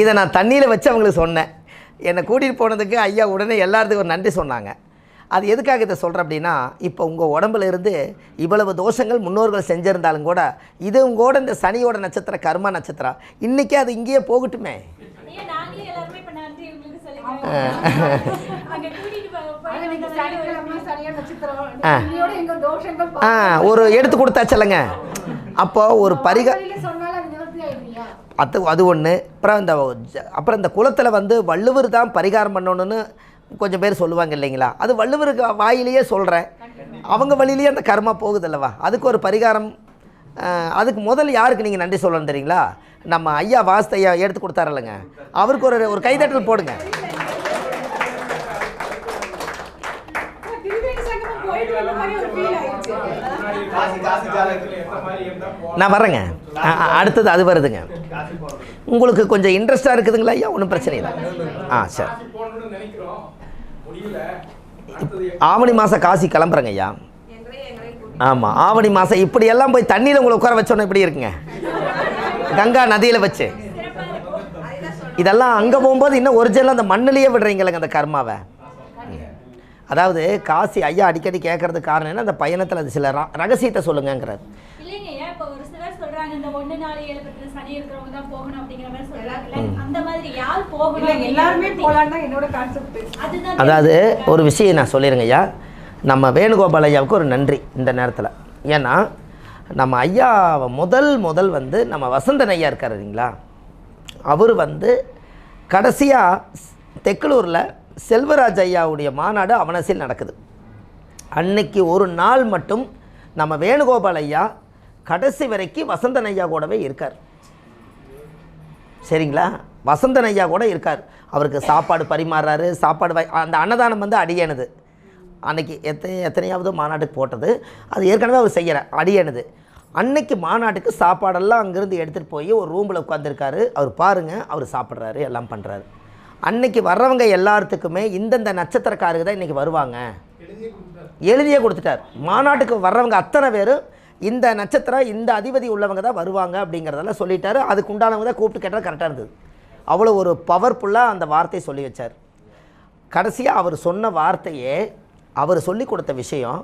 இதை நான் தண்ணியில் வச்சு அவங்களுக்கு சொன்னேன். என்னை கூட்டிகிட்டு போனதுக்கு ஐயா உடனே எல்லாத்துக்கும் ஒரு நன்றி சொன்னாங்க. அது எதுக்காக இதை சொல்கிறேன் அப்படின்னா இப்போ உங்கள் உடம்புல இருந்து இவ்வளவு தோஷங்கள் முன்னோர்கள் செஞ்சுருந்தாலும் கூட இது உங்களோட இந்த சனியோட நட்சத்திரம் கர்மா நட்சத்திரம் இன்றைக்கே அது இங்கேயே போகட்டுமே. ஒரு எடுத்து கொடுத்தாச்சல்லங்க அப்போ ஒரு பரிகா அது அது ஒன்று அப்புறம் இந்த ஜ- அப்புறம் இந்த குளத்தில் வந்து வள்ளுவர் தான் பரிகாரம் பண்ணணும்னு கொஞ்சம் பேர் சொல்லுவாங்க இல்லைங்களா? அது வள்ளுவருக்கு வாயிலேயே சொல்கிறேன் அவங்க வழியிலேயே அந்த கர்மா போகுதில்லவா? அதுக்கு ஒரு பரிகாரம் அதுக்கு முதல் யாருக்கு நீங்கள் நன்றி சொல்லணும் தெரியுங்களா? நம்ம ஐயா வாஸ்து ஐயா எடுத்து கொடுத்தாரல்லங்க அவருக்கு ஒரு ஒரு கைதட்டல் போடுங்க. நான் வரேங்க அடுத்தது அது வருதுங்க. உங்களுக்கு கொஞ்சம் இன்ட்ரெஸ்ட்டாக இருக்குதுங்களா? ஐயா ஒன்றும் பிரச்சனை இல்லை. ஆ சரி. ஆவணி மாதம் காசி கிளம்புறேங்க ஐயா. ஆமாம் ஆவணி மாதம் இப்படியெல்லாம் போய் தண்ணியில் உங்களை உட்கார வச்சோன்னே இப்படி இருக்குங்க? கங்கா நதியில் வச்சு. இதெல்லாம் அங்கே போகும்போது இன்னும் ஒரிஜினல் அந்த மண்ணிலேயே விடுறீங்களேங்க அந்த கர்மாவை. அதாவது காசி ஐயா அடிக்கடி கேட்கறதுக்கு காரணம் என்ன? அந்த பயணத்தில் அது சில ர- ரகசியத்தை சொல்லுங்கங்கிறார். இல்லைங்க ஐயா, இப்ப ஒரு சிலர் சொல்றாங்க இந்த ஒண்ணு நாலு ஏழு பத்துல சனி இருக்கிறவங்க தான் போகணும் அப்படிங்கிற மாதிரி சொல்றாங்கல்ல அந்த மாதிரி யார் போகணும் இல்ல எல்லாருமே போலான்னு தான் என்னோட கான்செப்ட் அதுதான் அதாவது ஒரு விஷயம் நான் சொல்லிடுங்க ஐயா. நம்ம வேணுகோபால் ஐயாவுக்கு ஒரு நன்றி இந்த நேரத்தில். ஏன்னா நம்ம ஐயா முதல் முதல் வந்து நம்ம வசந்தன் ஐயா இருக்கார் இல்லைங்களா அவர் வந்து கடைசியாக தெக்கலூரில் செல்வராஜ் ஐயாவுடைய மாநாடு அவனசில் நடக்குது. அன்னைக்கு ஒரு நாள் மட்டும் நம்ம வேணுகோபால் ஐயா கடைசி வரைக்கும் வசந்தன் ஐயா கூடவே இருக்கார். சரிங்களா? வசந்தன் ஐயா கூட இருக்கார். அவருக்கு சாப்பாடு பரிமாறுறாரு சாப்பாடு வை- அந்த அன்னதானம் வந்து அடியேனுது. அன்னைக்கு எத்தனை எத்தனையாவது மாநாட்டுக்கு போட்டது. அது ஏற்கனவே அவர் செய்கிற அடியேனுது. அன்னைக்கு மாநாட்டுக்கு சாப்பாடெல்லாம் அங்கேருந்து எடுத்துகிட்டு போய் ஒரு ரூமில் உட்காந்துருக்காரு அவர் பாருங்கள் அவர் சாப்பிட்றாரு எல்லாம் பண்ணுறாரு அன்னைக்கு வர்றவங்க எல்லாத்துக்குமே இந்தந்த நட்சத்திரக்காரர்கள் தான் இன்றைக்கி வருவாங்க. எழுதியே கொடுத்துட்டார். மாநாட்டுக்கு வர்றவங்க அத்தனை பேரும் இந்த நட்சத்திரம் இந்த அதிபதி உள்ளவங்க தான் வருவாங்க அப்படிங்கிறதெல்லாம் சொல்லிட்டாரு. அதுக்கு உண்டானவங்க தான் கூப்பிட்டு கேட்டால் கரெக்டாக இருந்தது. அவ்வளோ ஒரு பவர்ஃபுல்லாக அந்த வார்த்தையை சொல்லி வச்சார். கடைசியாக அவர் சொன்ன வார்த்தையே அவர் சொல்லி கொடுத்த விஷயம்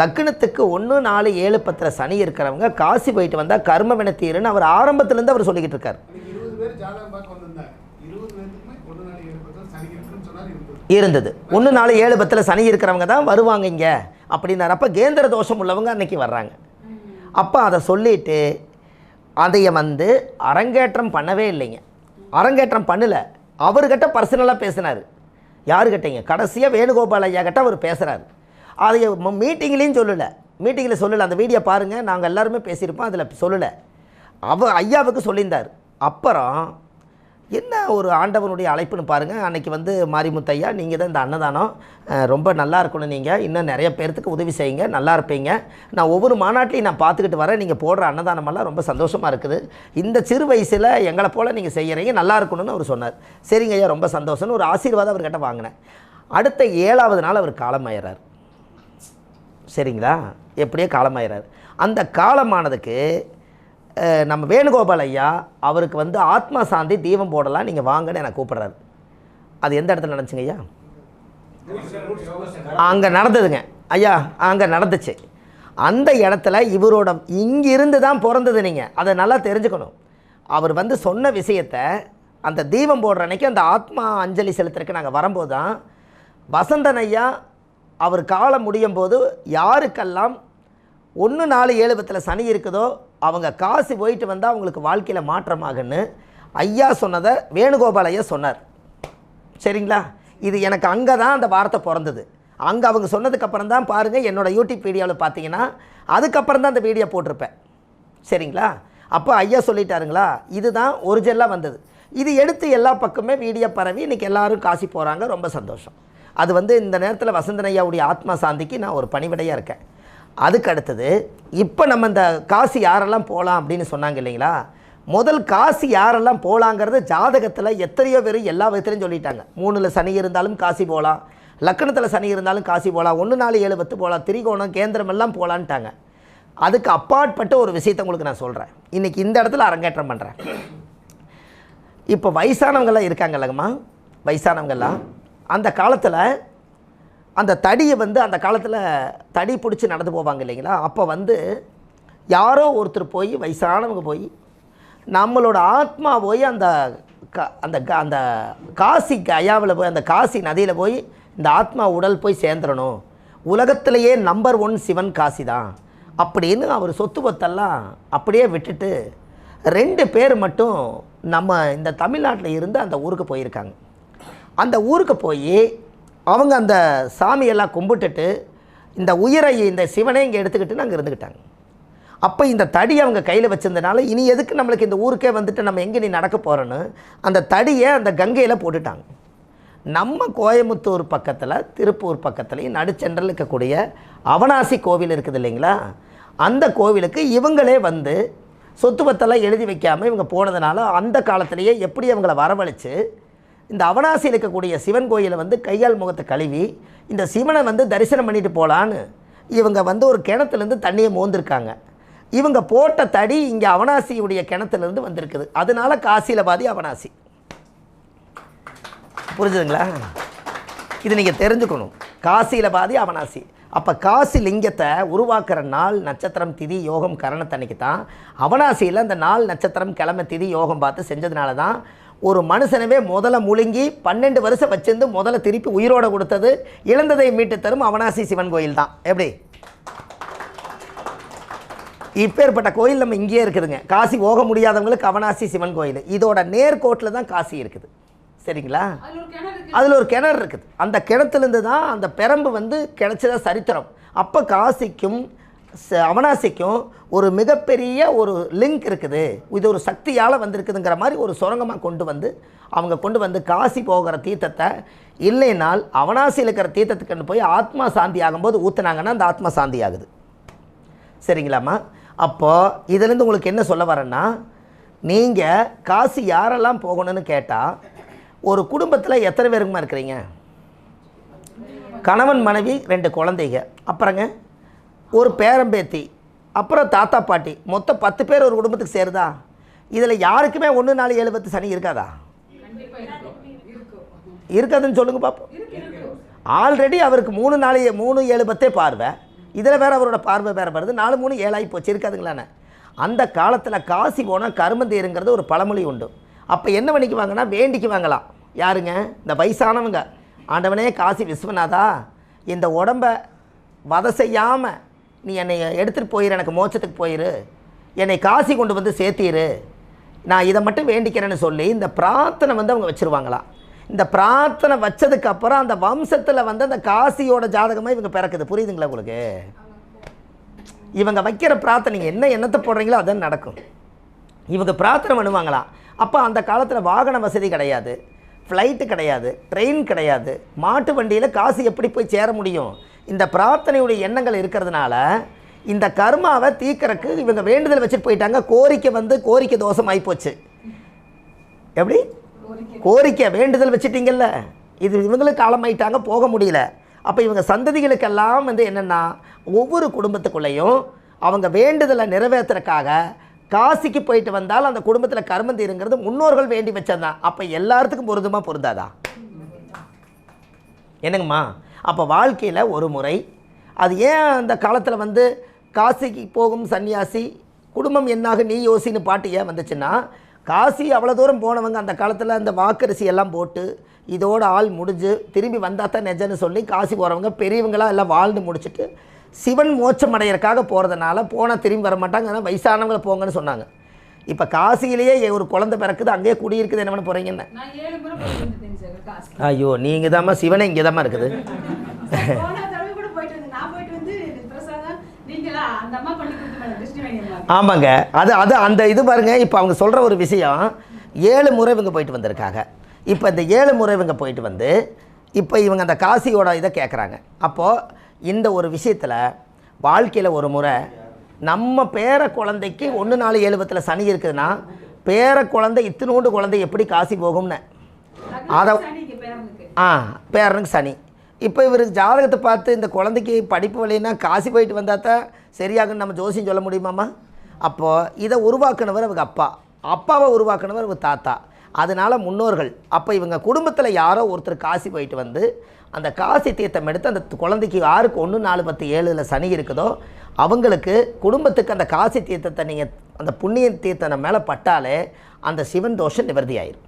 லக்னத்துக்கு ஒன்று நாலு ஏழு பத்தில் சனி இருக்கிறவங்க காசி போயிட்டு வந்தால் கர்ம வினத்தீருன்னு அவர் ஆரம்பத்துலேருந்து அவர் சொல்லிக்கிட்டு இருக்கார் அன்னைக்கு இருபது பேர் ஜாதகம் பார்க்க வந்திருந்தாங்க இருபது பேருக்குமே ஒன்று நாள் ஏழு பத்து சனி இருக்குன்னு சொன்னார் இருந்தது. ஒன்று நாலு ஏழு பத்தில் சனி இருக்கிறவங்க தான் வருவாங்க இங்கே. அப்படின்னாரு. அப்போ கேந்திர தோஷம் உள்ளவங்க அன்னைக்கு வர்றாங்க. அப்போ அதை சொல்லிட்டு அதைய வந்து அரங்கேற்றம் பண்ணவே இல்லைங்க. அரங்கேற்றம் பண்ணலை. அவர்கிட்ட பர்சனலாக பேசினார். யாருக்கிட்டங்க கடைசியாக வேணுகோபால் ஐயா கிட்ட அவர் பேசுகிறாரு அதை மீட்டிங்லேயும் சொல்லலை. மீட்டிங்கில் சொல்லலை. அந்த வீடியோ பாருங்கள் நாங்கள் எல்லாருமே பேசியிருப்போம். அதில் சொல்லலை. அவ ஐயாவுக்கு சொல்லியிருந்தார். அப்புறம் என்ன ஒரு ஆண்டவனுடைய அழைப்புன்னு பாருங்கள் அன்னைக்கு வந்து மாரிமுத்தையா நீங்கள் தான் இந்த அன்னதானம் ரொம்ப நல்லா இருக்கணும் நீங்கள் இன்னும் நிறைய பேர்த்துக்கு உதவி செய்யுங்க நல்லா இருப்பீங்க. நான் ஒவ்வொரு மாநாட்டிலையும் நான் பார்த்துக்கிட்டு வரேன். நீங்கள் போடுற அன்னதானமெல்லாம் ரொம்ப சந்தோஷமாக இருக்குது. இந்த சிறு வயசில் எங்களை போல் நீங்கள் செய்கிறீங்க நல்லா இருக்கணும்னு அவர் சொன்னார். சரிங்க ஐயா ரொம்ப சந்தோஷம்னு ஒரு ஆசீர்வாதம் அவர்கிட்ட வாங்கினேன். அடுத்த ஏழாவது நாள் அவர் காலமாயிறார் சரிங்களா? எப்படியோ காலமாயிறார் அந்த காலமானதுக்கு நம்ம வேணுகோபால் ஐயா அவருக்கு வந்து ஆத்மா சாந்தி தீபம் போடலாம் நீங்கள் வாங்கன்னு எனக்கு கூப்பிட்றாரு. அது எந்த இடத்துல நடந்துச்சுங்க ஐயா? அங்கே நடந்ததுங்க. ஐயா அங்கே நடந்துச்சு. அந்த இடத்துல இவரோட இங்கிருந்து தான் பிறந்தது நீங்கள் அதை நல்லா தெரிஞ்சுக்கணும். அவர் வந்து சொன்ன விஷயத்தை அந்த தீபம் போடுற அன்னைக்கு அந்த ஆத்மா அஞ்சலி செலுத்துறதுக்கு நாங்கள் வரும்போது தான் வசந்தன் ஐயா அவர் காலம் முடியும் போது யாருக்கெல்லாம் ஒன்று நாலு ஏழு பத்தில் சனி இருக்குதோ அவங்க காசு போயிட்டு வந்தால் அவங்களுக்கு வாழ்க்கையில் மாற்றமாகுன்னு ஐயா சொன்னதை வேணுகோபால் ஐயா சொன்னார். சரிங்களா? இது எனக்கு அங்கே தான் அந்த வார்த்தை பிறந்தது. அங்கே அவங்க சொன்னதுக்கப்புறம் தான் பாருங்கள் என்னோடய யூடியூப் வீடியோவில் பார்த்தீங்கன்னா அதுக்கப்புறம் தான் அந்த வீடியோ போட்டிருப்பேன். சரிங்களா? அப்போ ஐயா சொல்லிட்டாருங்களா இதுதான் ஒரிஜினலாக வந்தது. இது எடுத்து எல்லா பக்கமே வீடியோ பரவி இன்றைக்கி எல்லாரும் காசி போகிறாங்க ரொம்ப சந்தோஷம். அது வந்து இந்த நேரத்தில் வசந்தன் ஐயாவுடைய ஆத்மா சாந்திக்கு நான் ஒரு பணிவிடையாக இருக்கேன். அதுக்கு அடுத்தது இப்போ நம்ம இந்த காசி யாரெல்லாம் போகலாம் அப்படின்னு சொன்னாங்க இல்லைங்களா? முதல் காசி யாரெல்லாம் போகலாங்கிறது ஜாதகத்தில் எத்தனையோ பேர் எல்லா விதத்துலையும் சொல்லிட்டாங்க. மூணில் சனி இருந்தாலும் காசி போகலாம் லக்கணத்தில் சனி இருந்தாலும் காசி போகலாம் ஒன்று நாலு ஏழு பத்து போகலாம் திரிகோணம் கேந்திரம் எல்லாம் போகலான்ட்டாங்க அதுக்கு அப்பாற்பட்ட ஒரு விஷயத்தை உங்களுக்கு நான் சொல்கிறேன் இன்றைக்கி இந்த இடத்துல அரங்கேற்றம் பண்ணுறேன் இப்போ வயசானவங்கெல்லாம் இருக்காங்கல்லங்கம்மா வயசானவங்கெல்லாம் அந்த காலத்தில் அந்த தடியை வந்து அந்த காலத்தில் தடி பிடிச்சி நடந்து போவாங்க இல்லைங்களா? அப்போ வந்து யாரோ ஒருத்தர் போய் வயசானவங்க போய் நம்மளோட ஆத்மா போய் அந்த க அந்த க- அந்த காசி கயாவில் போய் அந்த காசி நதியில் போய் இந்த ஆத்மா உடல் போய் சேர்ந்துடணும். உலகத்திலேயே நம்பர் ஒன் சிவன் காசி தான். அப்படின்னு அவர் சொத்து பத்தெல்லாம் அப்படியே விட்டுட்டு ரெண்டு பேர் மட்டும் நம்ம இந்த தமிழ்நாட்டில் இருந்து அந்த ஊருக்கு போயிருக்காங்க. அந்த ஊருக்கு போய் அவங்க அந்த சாமியெல்லாம் கும்பிட்டுட்டு இந்த உயிரை இந்த சிவனை இங்கே எடுத்துக்கிட்டு நாங்கள் இருந்துக்கிட்டாங்க அப்போ இந்த தடி அவங்க கையில் வச்சிருந்தனால இனி எதுக்கு நம்மளுக்கு இந்த ஊருக்கே வந்துட்டு நம்ம எங்கே நீ நடக்க போகிறோன்னு அந்த தடியை அந்த கங்கையில் போட்டுட்டாங்க. நம்ம கோயமுத்தூர் பக்கத்தில் திருப்பூர் பக்கத்துலேயும் நடுச்சென்றல் இருக்கக்கூடிய அவனாசி கோவில் இருக்குது இல்லைங்களா? அந்த கோவிலுக்கு இவங்களே வந்து சொத்து பத்தெல்லாம் எழுதி வைக்காமல் இவங்க போனதுனால அந்த காலத்திலேயே எப்படி அவங்கள வரவழைச்சு இந்த அவனாசியில் இருக்கக்கூடிய சிவன் கோயிலை வந்து கையால் முகத்தை கழுவி இந்த சிவனை வந்து தரிசனம் பண்ணிட்டு போகலான்னு இவங்க வந்து ஒரு கிணத்துலேருந்து தண்ணியை மோந்திருக்காங்க. இவங்க போட்ட தடி இங்கே அவனாசியுடைய கிணத்துலேருந்து வந்திருக்குது. அதனால காசியில் பாதி அவனாசி. புரிஞ்சுதுங்களா? இது நீங்கள் தெரிஞ்சுக்கணும். காசியில் பாதி அவனாசி. அப்போ காசி லிங்கத்தை உருவாக்குற நாள் நட்சத்திரம் திதி யோகம் கரணத்தன்னைக்கு தான். அவனாசியில் அந்த நாள் நட்சத்திரம் கிழமை திதி யோகம் பார்த்து செஞ்சதுனால தான் ஒரு மனுஷனவே முதல்ல முழுங்கி பன்னெண்டு வருஷம் வச்சிருந்து முதல்ல திருப்பி உயிரோட கொடுத்தது. இழந்ததை மீட்டு தரும் அவனாசி சிவன் கோயில் தான். எப்படி? இப்பேற்பட்ட கோயில் நம்ம இங்கேயே இருக்குதுங்க. காசி போக முடியாதவங்களுக்கு அவனாசி சிவன் கோயில். இதோட நேர்கோட்டில் தான் காசி இருக்குது. சரிங்களா அதில் ஒரு கிணறு இருக்குது. அந்த கிணத்துலேருந்து தான் அந்த பெரம்பு வந்து கிடச்சதா சரித்திரம். அப்போ காசிக்கும் அவனாசிக்கும் ஒரு மிகப்பெரிய ஒரு லிங்க் இருக்குது. இது ஒரு சக்தியால் வந்திருக்குதுங்கிற மாதிரி ஒரு சுரங்கமாக கொண்டு வந்து அவங்க கொண்டு வந்து காசி போகிற தீர்த்தத்தை இல்லைனால் அவனாசியில் இருக்கிற தீர்த்தத்துக்கு போய் ஆத்மா சாந்தி ஆகும்போது ஊற்றுனாங்கன்னா அந்த ஆத்மா சாந்தி ஆகுது. சரிங்களாம்மா? அப்போது இதுலேருந்து உங்களுக்கு என்ன சொல்ல வரேன்னா நீங்கள் காசு யாரெல்லாம் போகணும்னு கேட்டால் ஒரு குடும்பத்தில் எத்தனை பேருக்குமா இருக்கிறீங்க? கணவன் மனைவி ரெண்டு குழந்தைங்க அப்புறங்க ஒரு பேரம்பேத்தி அப்புறம் தாத்தா பாட்டி. மொத்தம் பத்து பேர் ஒரு குடும்பத்துக்கு சேருதா? இதில் யாருக்குமே ஒன்று நாலு ஏழு பத்து சனி இருக்காதா? இருக்காதுன்னு சொல்லுங்க பார்ப்போம் ஆல்ரெடி அவருக்கு மூணு நாலு மூணு ஏழு பத்தே பார்வை. இதில் வேறு அவரோட பார்வை வேறு வருது. நாலு மூணு ஏழாகி போச்சு. இருக்காதுங்களாண்ணே அந்த காலத்தில் காசி போனால் கருமந்தீருங்கிறது ஒரு பழமொழி உண்டு. அப்போ என்ன பண்ணிக்குவாங்கன்னா வேண்டிக்கு வாங்கலாம். யாருங்க? இந்த வயசானவங்க. ஆண்டவனே காசி விஸ்வநாதா இந்த உடம்ப வதை செய்யாமல் நீ என்னை எடுத்துகிட்டு போயிரு எனக்கு மோட்சத்துக்கு போயிரு. என்னை காசி கொண்டு வந்து சேர்த்திரு. நான் இதை மட்டும் வேண்டிக்கிறேன்னு சொல்லி இந்த பிரார்த்தனை வந்து அவங்க வச்சுருவாங்களாம். இந்த பிரார்த்தனை வச்சதுக்கப்புறம் அந்த வம்சத்தில் வந்து அந்த காசியோட ஜாதகமாக இவங்க பிறக்குது. புரியுதுங்களா உங்களுக்கு? இவங்க வைக்கிற பிரார்த்தனை என்ன எண்ணத்தை போடுறீங்களோ அதான் நடக்கும். இவங்க பிரார்த்தனை பண்ணுவாங்களாம். அப்போ அந்த காலத்தில் வாகன வசதி கிடையாது. ஃப்ளைட்டு கிடையாது. ட்ரெயின் கிடையாது. மாட்டு வண்டியில் காசு எப்படி போய் சேர முடியும்? இந்த பிரார்த்தனையுடைய எண்ணங்கள் இருக்கிறதுனால இந்த கர்மாவை தீர்க்கறக்கு இவங்க வேண்டுதல் வச்சுட்டு போயிட்டாங்க. கோரிக்கை வந்து கோரிக்கை தோஷம் ஆகிப்போச்சு எப்படி? கோரிக்கை. வேண்டுதல் வச்சிட்டீங்கல்ல. இது இவங்களுக்கு காலமாயிட்டாங்க போக முடியல. அப்போ இவங்க சந்ததிகளுக்கெல்லாம் வந்து என்னென்னா ஒவ்வொரு குடும்பத்துக்குள்ளேயும் அவங்க வேண்டுதலை நிறைவேற்றுறக்காக காசிக்கு போயிட்டு வந்தால் அந்த குடும்பத்தில் கர்மம் தீருங்கிறது முன்னோர்கள் வேண்டி வச்சதான் அப்போ எல்லாத்துக்கும் பொருந்துமா பொருந்தாதா? என்னங்கம்மா? அப்போ வாழ்க்கையில் ஒரு முறை அது ஏன் அந்த காலத்தில் வந்து காசிக்கு போகும் சன்னியாசி குடும்பம் என்னாக நீ யோசின்னு பாட்டு ஏன் வந்துச்சுன்னா காசி அவ்வளோ தூரம் போனவங்க அந்த காலத்தில் அந்த வாக்கரிசி எல்லாம் போட்டு இதோட ஆள் முடிஞ்சு திரும்பி வந்தால் தான் நெஜன்னு சொல்லி காசி போகிறவங்க பெரியவங்களாம் எல்லாம் வாழ்ந்து முடிச்சுட்டு சிவன் மோட்சம் அடையறக்காக போகிறதுனால போனால் திரும்பி வர மாட்டாங்க ஆனால் வயசானவங்களை போங்கன்னு சொன்னாங்க. இப்போ காசியிலேயே ஒரு குழந்தை பிறக்குது அங்கேயே குடியிருக்குது என்ன பண்ண காசு ஐயோ நீங்கள்? தாம்மா சிவனை இங்கே தாம்மா இருக்குது ஆமாங்க. அது அது அந்த இது பாருங்க இப்போ அவங்க சொல்கிற ஒரு விஷயம் ஏழு முறை இவங்க போயிட்டு வந்திருக்காங்க. இப்போ இந்த ஏழு முறை இவங்க போயிட்டு வந்து இப்போ இவங்க அந்த காசியோட இதை கேட்குறாங்க அப்போது இந்த ஒரு விஷயத்தில் வாழ்க்கையில் ஒரு முறை நம்ம பேர குழந்தைக்கு ஒன்று நாலு ஏழுபத்தில் சனி இருக்குதுன்னா பேர குழந்தை இத்தினோண்டு குழந்தை எப்படி காசி போகும்னு? அதை ஆ பேரனுக்கு சனி. இப்போ இவருக்கு ஜாதகத்தை பார்த்து இந்த குழந்தைக்கு படிப்பு வழின்னா காசி போயிட்டு வந்தால் தான் சரியாகும்னு நம்ம ஜோசியம் சொல்ல முடியுமாம்மா? அப்போது இதை உருவாக்குனவர் அவங்க அப்பா. அப்பாவை உருவாக்குனவர் அவங்க தாத்தா. அதனால் முன்னோர்கள் அப்போ இவங்க குடும்பத்தில் யாரோ ஒருத்தர் காசி போயிட்டு வந்து அந்த காசி தீர்த்தம் எடுத்து அந்த குழந்தைக்கு யாருக்கு ஒன்று நாலு பத்து ஏழில் சனி இருக்குதோ அவங்களுக்கு குடும்பத்துக்கு அந்த காசி தீர்த்தத்தை நீங்கள் அந்த புண்ணிய தீர்த்தனை மேலே பட்டாலே அந்த சிவன் தோஷம் நிவர்த்தி ஆயிரும்